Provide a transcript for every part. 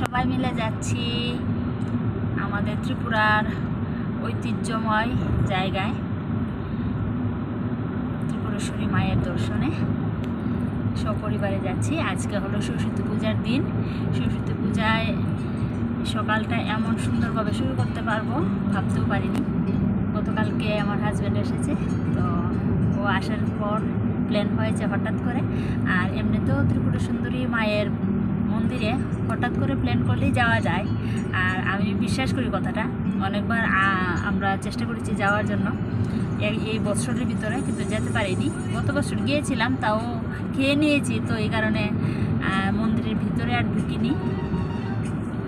সবাই মিলে যাচ্ছি আমাদের ত্রিপুরার ঐতিহ্যময় জায়গায়, ত্রিপুরেশ্বরী মায়ের দর্শনে। সপরিবারে যাচ্ছি। আজকে হলো সরস্বতী পূজার দিন। সরস্বতী পূজায় সকালটা এমন সুন্দরভাবে শুরু করতে পারব, ভাবতেও পারিনি। গতকালকে আমার হাজব্যান্ড এসেছে, তো ও আসার পর প্ল্যান হয়েছে হঠাৎ করে। আর এমনিতেও ত্রিপুরা সুন্দরী মায়ের মন্দিরে হঠাৎ করে প্ল্যান করলেই যাওয়া যায়। আর আমি বিশ্বাস করি কথাটা অনেকবার আমরা চেষ্টা করেছি যাওয়ার জন্য। এই বছরের ভিতরে কিন্তু যেতে পারিনি। গত বছর গিয়েছিলাম তাও খেয়ে নিয়েছি তো এই কারণে মন্দিরের ভিতরে আর ঢুকিনি।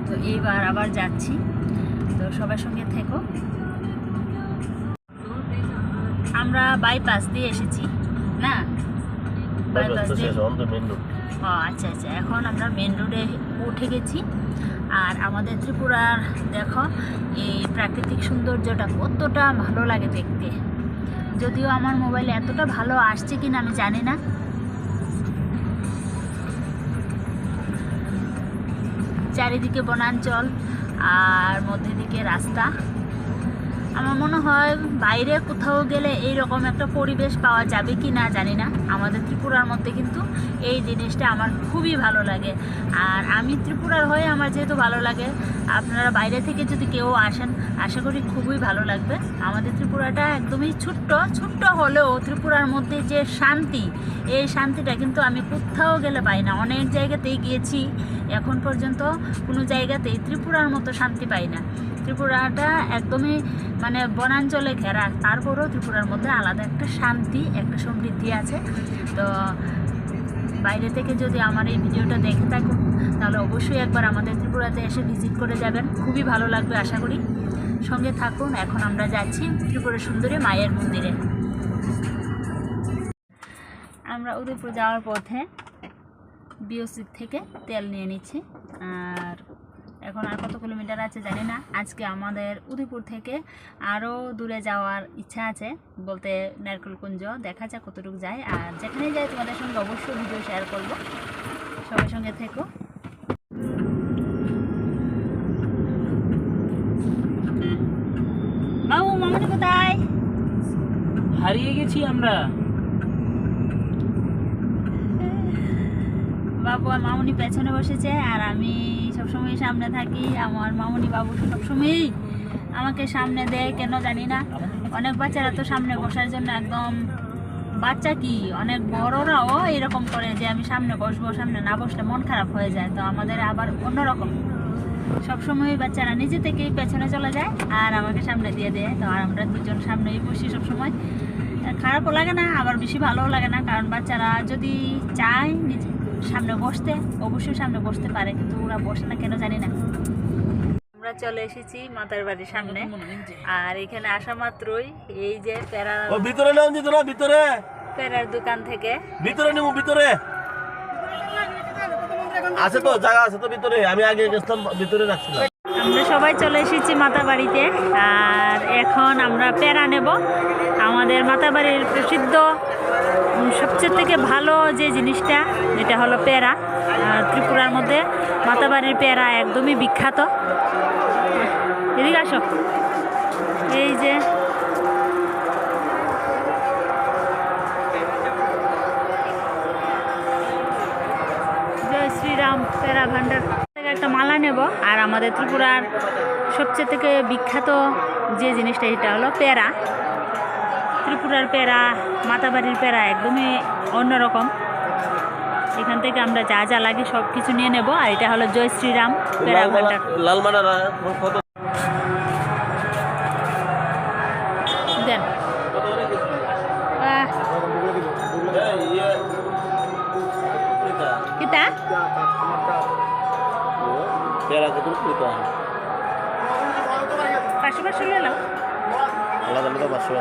তো এইবার আবার যাচ্ছি। তো সবার সঙ্গে থেকো। আমরা বাইপাস দিয়ে এসেছি না? বাইপাস দিয়ে আচ্ছা আচ্ছা। এখন আমরা মেন রোডে উঠে গেছি। আর আমাদের ত্রিপুরার দেখো, এই প্রাকৃতিক সৌন্দর্যটা কতটা ভালো লাগে দেখতে। যদিও আমার মোবাইলে এতটা ভালো আসছে কিনা আমি জানি না। চারিদিকে বনাঞ্চল আর মধ্যে দিকে রাস্তা। আমার মনে হয় বাইরে কোথাও গেলে এই রকম একটা পরিবেশ পাওয়া যাবে কি না জানি না। আমাদের ত্রিপুরার মধ্যে কিন্তু এই জিনিসটা আমার খুবই ভালো লাগে। আর আমি ত্রিপুরার হয়ে আমার যেহেতু ভালো লাগে, আপনারা বাইরে থেকে যদি কেউ আসেন, আশা করি খুবই ভালো লাগবে। আমাদের ত্রিপুরাটা একদমই ছোট্ট ছোট্ট হলেও ত্রিপুরার মধ্যে যে শান্তি, এই শান্তিটা কিন্তু আমি কোথাও গেলে পাই না। অনেক জায়গাতেই গিয়েছি, এখন পর্যন্ত কোনো জায়গাতেই ত্রিপুরার মতো শান্তি পাই না। ত্রিপুরাটা একদমই মানে বনাঞ্চলে ঘেরা, তারপরেও ত্রিপুরার মধ্যে আলাদা একটা শান্তি, একটা সমৃদ্ধি আছে। তো বাইরে থেকে যদি আমার এই ভিডিওটা দেখে থাকুন, তাহলে অবশ্যই একবার আমাদের ত্রিপুরাতে এসে ভিজিট করে যাবেন। খুবই ভালো লাগবে, আশা করি। সঙ্গে থাকুন, এখন আমরা যাচ্ছি ত্রিপুরা সুন্দরী মায়ের মন্দিরে। আমরা উদয়পুর যাওয়ার পথে বিওসি থেকে তেল নিয়ে নিচ্ছি, আর এখন আর কত কিলোমিটার আছে জানি না। আজকে আমাদের উদয়পুর থেকে আরও দূরে যাওয়ার ইচ্ছা আছে বলতে নারকেলকুঞ্জ। দেখা যাক কতটুকু যায়। আর যেখানেই যাই তোমাদের সঙ্গে অবশ্যই ভিডিও শেয়ার করব। সবার সঙ্গে থেকো। বাবু, মামনি কোথায়? হারিয়ে গেছি আমরা। বাবু আর মামুনি পেছনে বসেছে আর আমি সবসময় সামনে থাকি। আমার মামুনি বাবু সবসময়ই আমাকে সামনে দেয়, কেন জানি না। অনেক বাচ্চারা তো সামনে বসার জন্য একদম বাচ্চা কি? অনেক বড়রাও এরকম করে যে আমি সামনে বসবো, সামনে না বসলে মন খারাপ হয়ে যায়। তো আমাদের আবার অন্যরকম। সবসময় বাচ্চারা নিজে থেকেই পেছনে চলে যায় আর আমাকে সামনে দিয়ে দেয়। তো আর আমরা দুজন সামনেই বসি সবসময়। খারাপও লাগে না, আবার বেশি ভালোও লাগে না, কারণ বাচ্চারা যদি চায় নিজে সামনে বসতে অবশ্যই সামনে বসতে পারে কিন্তু ওরা বসে না কেন জানি না। আমরা চলে এসেছি মাতার বাড়ির সামনে আর এখানে আসা মাত্রই এই যে প্যারা ও ভিতরে না ভিতরে প্যারার দোকান থেকে। ভিতরে নেব ভিতরে। আছে তো জায়গা আছে তো ভিতরে আমি আগে গেছিলাম ভিতরে রাখছিলাম। আমরা সবাই চলে এসেছি মাতা বাড়িতে আর এখন আমরা প্যারা নেব। আমাদের মাতা বাড়ির প্রসিদ্ধ সবচেয়ে থেকে ভালো যে জিনিসটা, এটা হলো প্যারা। ত্রিপুরার মধ্যে মাতা বাড়ির প্যারা একদমই বিখ্যাত। এদিকে আসো। এই যে, জয় শ্রীরাম প্যারা ভান্ডার। মালা নেব। আর আমাদের ত্রিপুরার সবচেয়ে থেকে বিখ্যাত যে জিনিসটা এটা হলো প্যারা ত্রিপুরার প্যারা মাতাবাড়ির প্যারা একদমই অন্যরকম। এখান থেকে আমরা যা যা লাগে সব কিছু নিয়ে নেব। আর এটা হলো জয় শ্রীরাম প্যারা ভান্ডার। দেন। পেয়ারা কত কত পাঁচশো পাঁচশো নিয়ে নাও। আলাদা আলাদা পাঁচশো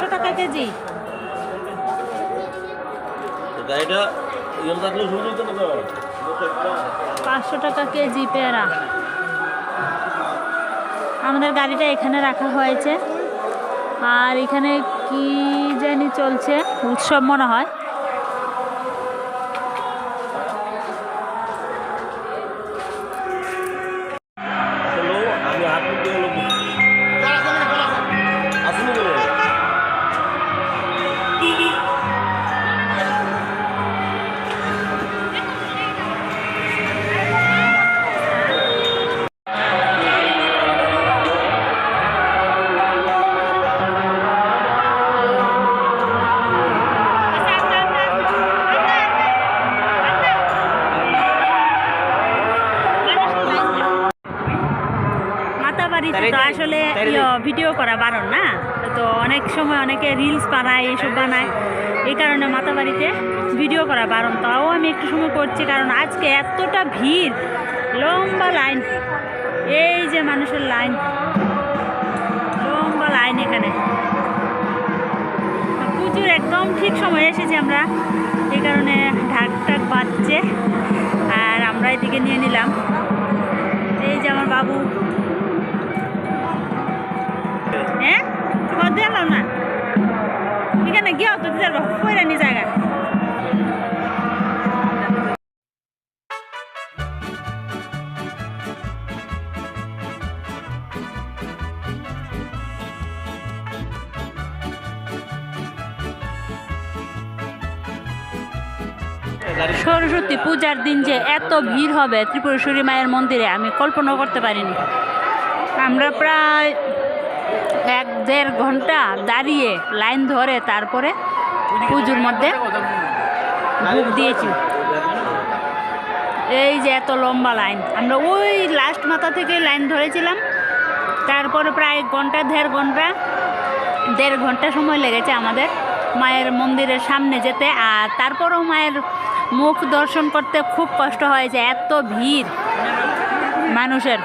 কত টাকা কেজি। গাড়িটা পাঁচশো টাকা কেজি পেয়ারা। আমাদের গাড়িটা এখানে রাখা হয়েছে। আর এখানে কি জানি চলছে উৎসব মনে হয়। বাড়িতে তো আসলে ভিডিও করা বারণ না? তো অনেক সময় অনেকে রিলস বানায় এইসব বানায়। এই কারণে মাতা বাড়িতে ভিডিও করা বারণ। তাও আমি একটু সময় করছি কারণ আজকে এতটা ভিড়। লম্বা লাইন এই যে মানুষের লাইন লম্বা লাইন এখানে। পুজোর একদম ঠিক সময় এসেছি আমরা। এই কারণে ঢাক টাক বাজছে। আর আমরা এদিকে নিয়ে নিলাম। এই যে আমার বাবু। সরস্বতী পূজার দিন যে এত ভিড় হবে ত্রিপুরেশ্বরী মায়ের মন্দিরে আমি কল্পনাও করতে পারিনি। আমরা প্রায় এক দেড় ঘণ্টা দাঁড়িয়ে লাইন ধরে তারপরে পুজোর মধ্যে ভোগ দিয়েছি। এই যে এত লম্বা লাইন আমরা ওই লাস্ট মাথা থেকে লাইন ধরেছিলাম। তারপরে প্রায় ঘণ্টা দেড় ঘণ্টা দেড় ঘণ্টা সময় লেগেছে আমাদের মায়ের মন্দিরের সামনে যেতে আর তারপরেও মায়ের মুখ দর্শন করতে খুব কষ্ট হয়েছে এত ভিড় মানুষের।